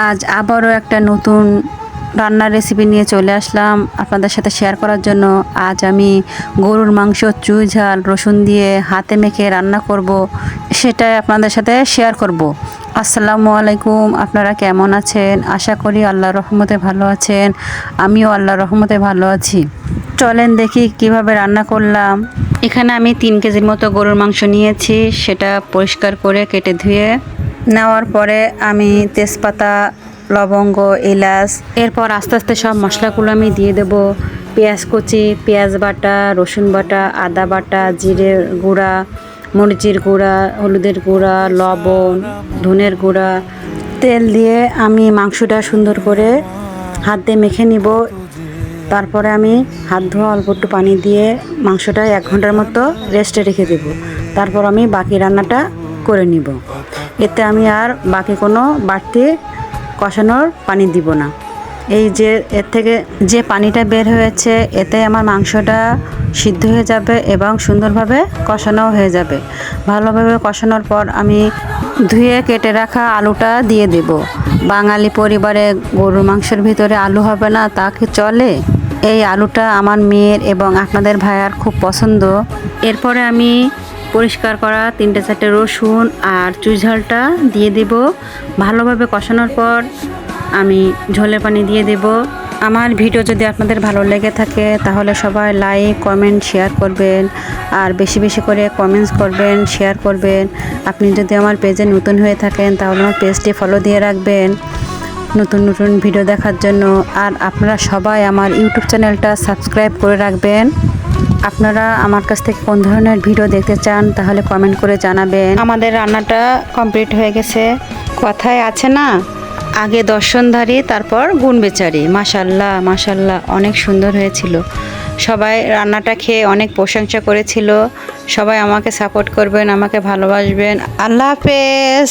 আজ আবারও একটা নতুন রান্নার রেসিপি নিয়ে চলে আসলাম আপনাদের সাথে শেয়ার করার জন্য। আজ আমি গরুর মাংস, চুই ঝাল, রসুন দিয়ে হাতে মেখে রান্না করব, সেটাই আপনাদের সাথে শেয়ার করব। আসসালামু আলাইকুম, আপনারা কেমন আছেন? আশা করি আল্লাহ রহমতে ভালো আছেন, আমিও আল্লাহ রহমতে ভালো আছি। চলেন দেখি কীভাবে রান্না করলাম। এখানে আমি তিন কেজির মতো গরুর মাংস নিয়েছি, সেটা পরিষ্কার করে কেটে ধুয়ে নেওয়ার পরে আমি তেজপাতা, লবঙ্গ, এলাচ, এরপর আস্তে আস্তে সব মশলাগুলো আমি দিয়ে দেব। পেঁয়াজ কুচি, পেঁয়াজ বাটা, রসুন বাটা, আদা বাটা, জিরে গুঁড়া, মরিচের গুঁড়া, হলুদের গুঁড়া, লবণ, ধনের গুঁড়া। তেল দিয়ে আমি মাংসটা সুন্দর করে হাত দিয়ে মেখে নিব। তারপরে আমি হাত ধোয়া অল্প একটু পানি দিয়ে মাংসটা এক ঘণ্টার মতো রেস্টে রেখে দেব। তারপর আমি বাকি রান্নাটা করে নিব। এতে আমি আর বাকি কোনো বাড়তি কষানোর পানি দিব না। এই যে এর থেকে যে পানিটা বের হয়েছে, এতে আমার মাংসটা সিদ্ধ হয়ে যাবে এবং সুন্দরভাবে কষানো হয়ে যাবে। ভালোভাবে কষানোর পর আমি ধুয়ে কেটে রাখা আলুটা দিয়ে দেব। বাঙালি পরিবারে গরুর মাংসের ভিতরে আলু হবে না, তা কি চলে? এই আলুটা আমার মেয়ের এবং আপনাদের ভাইয়ার খুব পছন্দ। এরপরে আমি পরিষ্কার করা, তিনটে চারটে রসুন আর চুইঝালটা দিয়ে দেব। ভালোভাবে কষানোর পর আমি ঝোলের পানি দিয়ে দেব। আমার ভিডিও যদি আপনাদের ভালো লেগে থাকে, তাহলে সবাই লাইক, কমেন্ট, শেয়ার করবেন। আর বেশি বেশি করে কমেন্টস করবেন, শেয়ার করবেন। আপনি যদি আমার পেজে নতুন হয়ে থাকেন, তাহলে আমার পেজটি ফলো দিয়ে রাখবেন নতুন নতুন ভিডিও দেখার জন্য। আর আপনারা সবাই আমার ইউটিউব চ্যানেলটা সাবস্ক্রাইব করে রাখবেন। আপনারা আমার কাছ থেকে কোন ধরনের ভিডিও দেখতে চান, তাহলে কমেন্ট করে জানাবেন। আমাদের রান্নাটা কমপ্লিট হয়ে গেছে। কথায় আছে না, আগে দর্শনধারী তারপর গুণবেচারি মাশাল্লাহ মাশাল্লাহ, অনেক সুন্দর হয়েছিল। সবাই রান্নাটা খেয়ে অনেক প্রশংসা করেছিল। সবাই আমাকে সাপোর্ট করবেন, আমাকে ভালোবাসবেন। আল্লাহ হাফেজ।